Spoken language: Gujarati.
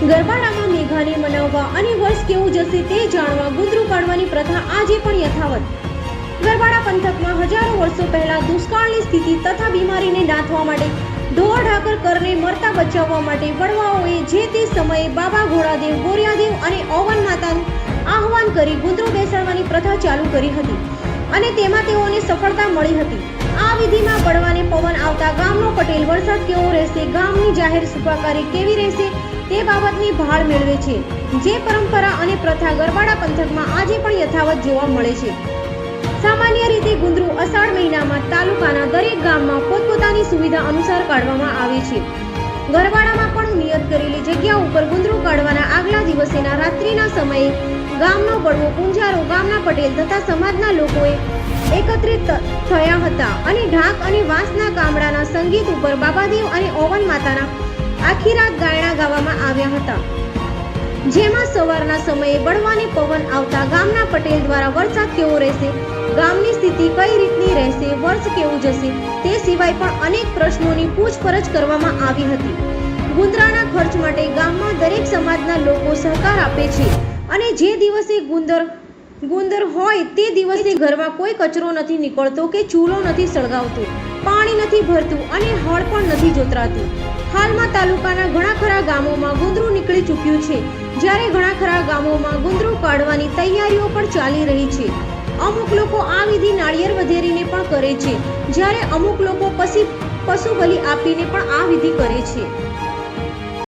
ગરબાડામાં મેઘાને મનાવવા અને વર્ષ કેવું જશે તે જાણવા ગુંદરું પાડવાની પ્રથા આજે પણ યથાવત. ગરબાડા પંથકમાં હજારો વર્ષો પહેલા દુષ્કાળની સ્થિતિ તથા બીમારીને નાથવા માટે ઢોર ઢાકર કરને મરતા બચાવવા માટે વડવાઓએ જે તે સમયે બાબા ઘોડાદેવ, ગોરિયાદેવ અને ઓવન માતાનું આહવાન કરી ગુંદરું બેસાડવાની પ્રથા ચાલુ કરી હતી અને તેમાં તેઓને સફળતા મળી હતી. આ વિધિમાં બળવાને પવન આવતા ગામનો પટેલ વરસાદ કેવો રહેશે, ગામની જાહેર સુખાકારી કેવી રહેશે તે બાબતની ભાળ મેળવે છે. જે પરંપરા અને પ્રથા ગરબાડા પંથકમાં આજે પણ યથાવત જોવા મળે છે. સામાન્ય રીતે ગુંદરું અષાઢ મહિનામાં તાલુકાના દરેક ગામમાં પોતપોતાની સુવિધા અનુસાર કાઢવામાં આવે છે. ગરબાડામાં પણ નિયત કરેલી જગ્યા ઉપર ગુંદરું કાઢવાના આગલા દિવસેના રાત્રિના સમયે ગામનો બળવો પૂંજારો ગામના પટેલ તથા સમાજના લોકોએ એકત્રિત થયા હતા અને ઢાક અને વાંસના કામડાના સંગીત ઉપર બાબાદેવ અને ઓવન માતાના આખી રાત ગાયણા ગાવામાં આવ્યા હતા. જેમાં સવારના સમયે બળવાની પવન આવતા ગામના પટેલ દ્વારા વરસાદ કેવો રહેશે, ગામની સ્થિતિ કઈ રીતની રહેશે, વર્ષ કેવું જશે, તે સિવાય પણ અનેક પ્રશ્નોની પૂછપરછ કરવામાં આવી હતી. ગુંદરાના ખર્ચ માટે ગામમાં દરેક સમાજના લોકો સહકાર આપે છે અને જે દિવસે ગુંદર ગુંદર હોય તે દિવસે ઘરમાં કોઈ કચરો નથી નીકળતો કે ચૂલો નથી સળગાવતો, પાણી નથી ભરતું અને હળ પણ નથી જોતરાતું. હાલમાં તાલુકાના ઘણા ખરા ગામોમાં ગુંદરું નીકળી ચૂક્યું છે. જ્યારે ઘણા ખરા ગામોમાં ગુંદરું કાઢવાની તૈયારીઓ પણ ચાલી રહી છે. અમુક લોકો આ વિધિ નાળિયેર વધેરીને પણ કરે છે. જ્યારે અમુક લોકો પશી પશુ બલિ આપીને પણ આ વિધિ કરે છે.